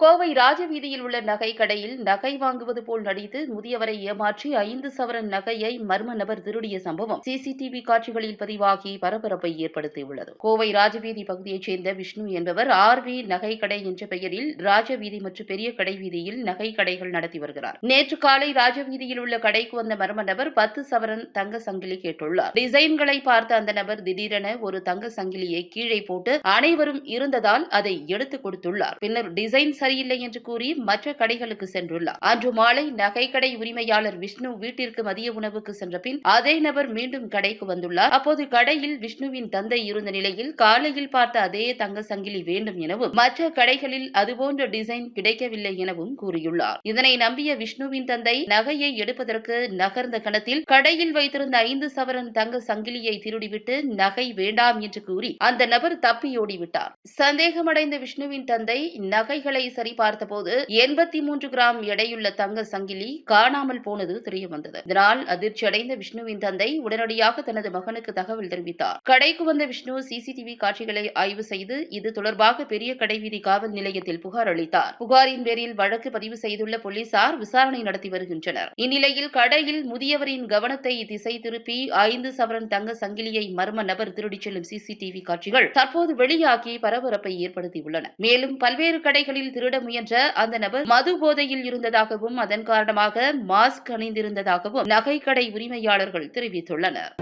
கோவை ராஜவீதியில் உள்ள நகை கடையில் நகை வாங்குவது போல் நடித்து முதியவரை ஏமாற்றி ஐந்து சவரன் நகையை மர்ம நபர் திருடிய சம்பவம் சிசிடிவி காட்சிகளில் பதிவாகி பரபரப்பை ஏற்படுத்தியுள்ளது. கோவை ராஜவீதி பகுதியைச் சேர்ந்த விஷ்ணு என்பவர் ஆர் வி நகை கடை என்ற பெயரில் ராஜவீதி மற்றும் பெரிய கடை வீதியில் நகை கடைகள் நடத்தி வருகிறார். நேற்று காலை ராஜவீதியில் உள்ள கடைக்கு வந்த மர்ம நபர் பத்து சவரன் தங்க சங்கிலி கேட்டுள்ளார். டிசைன்களை பார்த்த அந்த நபர் திடீரென ஒரு தங்க சங்கிலியை கீழே போட்டு அனைவரும் இருந்ததால் அதை எடுத்துக் கொடுத்துள்ளார். பின்னர் டிசைன் சரியில்லை என்று கூறி மற்ற கடைகளுக்கு சென்றுள்ளார். அன்று மாலை நகைக்கடை உரிமையாளர் விஷ்ணு வீட்டிற்கு மதிய உணவுக்கு சென்ற பின் அதே நபர் மீண்டும் கடைக்கு வந்துள்ளார். அப்போது கடையில் விஷ்ணுவின் தந்தை இருந்த நிலையில் காலையில் பார்த்த அதே தங்க சங்கிலி வேண்டும் எனவும் மற்ற கடைகளில் அதுபோன்ற டிசைன் கிடைக்கவில்லை எனவும் கூறியுள்ளார். இதனை நம்பிய விஷ்ணுவின் தந்தை நகையை எடுப்பதற்கு நகர்ந்த கணத்தில் கடையில் வைத்திருந்த ஐந்து சவரன் தங்க சங்கிலியை திருடிவிட்டு நகை வேண்டாம் என்று கூறி அந்த நபர் தப்பியோடிவிட்டார். சந்தேகமடைந்த விஷ்ணுவின் தந்தை நகைகளை சரிபார்த்தபோது எண்பத்தி மூன்று கிராம் எடையுள்ள தங்க சங்கிலி காணாமல் போனது தெரியவந்தது இதனால் அதிர்ச்சி அடைந்த விஷ்ணுவின் தந்தை உடனடியாக தனது மகனுக்கு தகவல் தெரிவித்தார். கடைக்கு வந்த விஷ்ணு சிசிடிவி காட்சிகளை ஆய்வு செய்து இது தொடர்பாக பெரிய கடைவீதி காவல் நிலையத்தில் புகார் அளித்தார். புகாரின் பேரில் வழக்கு பதிவு செய்துள்ள போலீசார் விசாரணை நடத்தி வருகின்றனர். இந்நிலையில் கடையில் முதியவரின் கவனத்தை திசை திருப்பி ஐந்து சவரன் தங்க சங்கிலியை மர்ம நபர் திருடிச் செல்லும் சிசிடிவி காட்சிகள் தற்போது வெளியாகி பரபரப்பை ஏற்படுத்தியுள்ளன. மேலும் பல்வேறு கடைகளில் திரு திருட முயன்ற அந்த நபர் மது போதையில் இருந்ததாகவும் அதன் காரணமாக மாஸ்க் அணிந்திருந்ததாகவும் நகைக்கடை உரிமையாளர்கள் தெரிவித்துள்ளனர்.